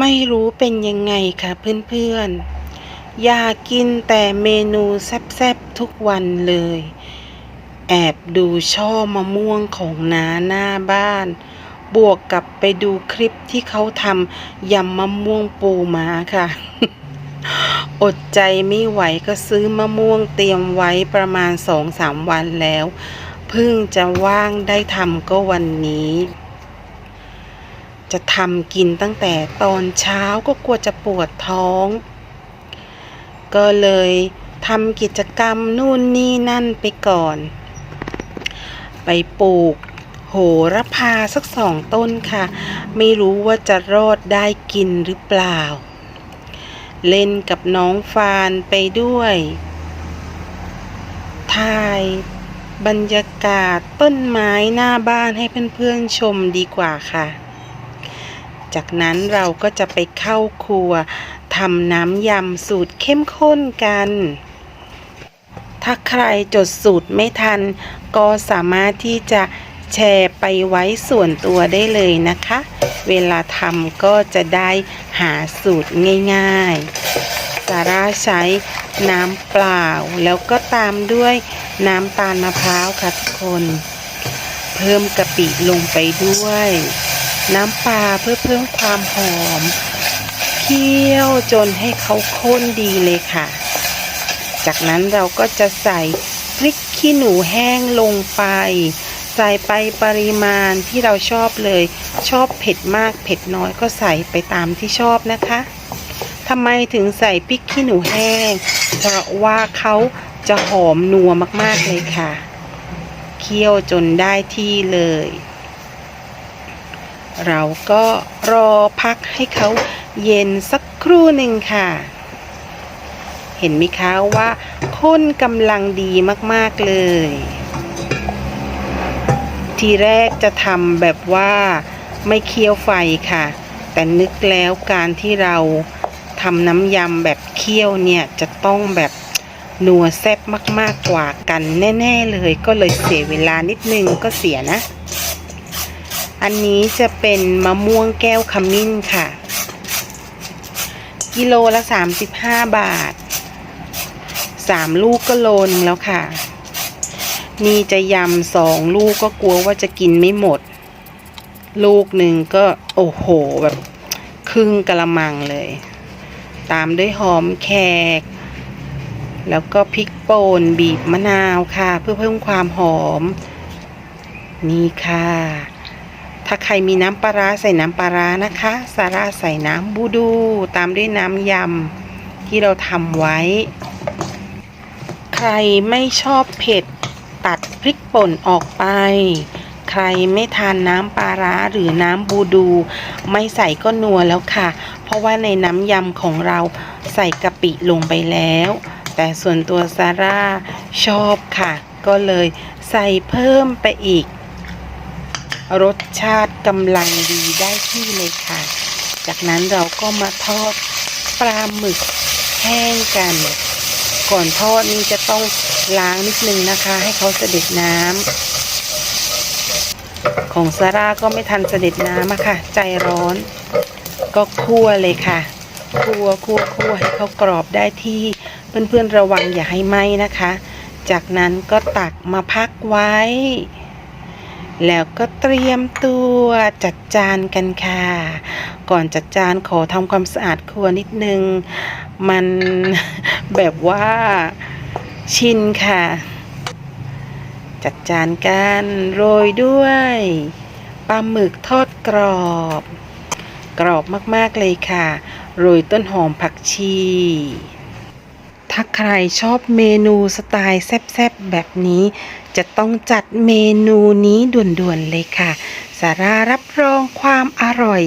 ไม่รู้เป็นยังไงค่ะเพื่อนๆ อยากกินแต่เมนูแซ่บๆทุกวันเลย แอบดูช่อมะม่วงของน้าหน้าบ้าน บวกกับไปดูคลิปที่เขาทำยำมะม่วงปูม้าค่ะ อดใจไม่ไหวก็ซื้อมะม่วงเตรียมไว้ประมาณสองสามวันแล้ว เพิ่งจะว่างได้ทำก็วันนี้ จะทำกินตั้งแต่ตอนเช้าก็กลัวจะปวดท้อง ก็เลยทำกิจกรรมนู่นนี่นั่นไปก่อน ไปปลูก โหระพาสักสองต้นค่ะ ไม่รู้ว่าจะรอดได้กินหรือเปล่า เล่นกับน้องฟานไปด้วยถ่ายบรรยากาศต้นไม้หน้าบ้านให้เพื่อนๆชมดีกว่าค่ะ จากนั้นเราก็จะไปเข้าครัวทำน้ำยำสูตรเข้มข้นกัน ถ้าใครจดสูตรไม่ทัน ก็สามารถที่จะแชร์ไปไว้ส่วนตัวได้เลยนะคะ เวลาทำก็จะได้หาสูตรง่ายๆ ซาร่าใช้น้ำเปล่า แล้วก็ตามด้วยน้ำตาลมะพร้าวค่ะทุกคน เพิ่มกะปิลงไปด้วย น้ำปลาเพื่อเพิ่มความหอม เคี่ยวจนให้เขาข้นดีเลยค่ะ จากนั้นเราก็จะใส่พริกขี้หนูแห้งลงไป ใส่ไปปริมาณที่เราชอบเลย ชอบเผ็ดมากเผ็ดน้อยก็ใส่ไปตามที่ชอบนะคะทำไมถึงใส่พริกขี้หนูแห้ง เพราะว่าเขาจะหอมนัวมากๆเลยค่ะ เคี่ยวจนได้ที่เลย เราก็รอพักให้เขาเย็นสักครู่หนึ่งค่ะ เห็นไหมคะว่าข้นกำลังดีมากๆเลย ทีแรกจะทำแบบว่าไม่เคี่ยวไฟค่ะ แต่นึกแล้วการที่เราทำน้ำยำแบบเคี่ยวเนี่ยจะต้องแบบนัวแซ่บมากๆกว่ากันแน่ ๆ เลยก็เลยเสียเวลานิดนึงก็เสียนะ อันนี้จะเป็นมะม่วงแก้วขมิ้นค่ะ กิโลละ 35 บาท 3 ลูกก็โลนึงแล้วค่ะ นี่จะยำสองลูกก็กลัวว่าจะกินไม่หมด ลูกหนึ่งก็โอ้โหแบบครึ่งกะละมังเลย ตามด้วยหอมแขก แล้วก็พริกป่นบีบมะนาวค่ะ เพื่อเพิ่มความหอม นี่ค่ะ ถ้าใครมีน้ำปลาร้าใส่น้ำปลาร้านะคะซาร่าใส่น้ำบูดู ตามด้วยน้ำยำที่เราทำไว้ ใครไม่ชอบเผ็ดตัดพริกป่นออกไป ใครไม่ทานน้ำปลาร้าหรือน้ำบูดู ไม่ใส่ก็นัวแล้วค่ะ เพราะว่าในน้ำยำของเราใส่กะปิลงไปแล้ว แต่ส่วนตัวซาร่าชอบค่ะ ก็เลยใส่เพิ่มไปอีก รสชาติกำลังดีได้ที่เลยค่ะ จากนั้นเราก็มาทอดปลาหมึกแห้งกัน ก่อนทอดนี่จะต้องล้างนิดนึงนะคะ ให้เขาเสด็จน้ำของซาร่าก็ไม่ทันเสด็จน้ำอะค่ะ ใจร้อน ก็คั่วเลยค่ะคั่วคั่วคั่วให้เขากรอบได้ที่เพื่อนๆระวังอย่าให้ไหม้นะคะ จากนั้นก็ตักมาพักไว้ แล้วก็เตรียมตัวจัดจานกันค่ะ ก่อนจัดจานขอทำความสะอาดครัวนิดนึง มันแบบว่าชินค่ะ จัดจานกันโรยด้วยปลาหมึกทอดกรอบ กรอบมากๆเลยค่ะ โรยต้นหอมผักชี ถ้าใครชอบเมนูสไตล์แซ่บๆแบบนี้ จะต้องจัดเมนูนี้ด่วนๆเลยค่ะ สารารับรองความอร่อย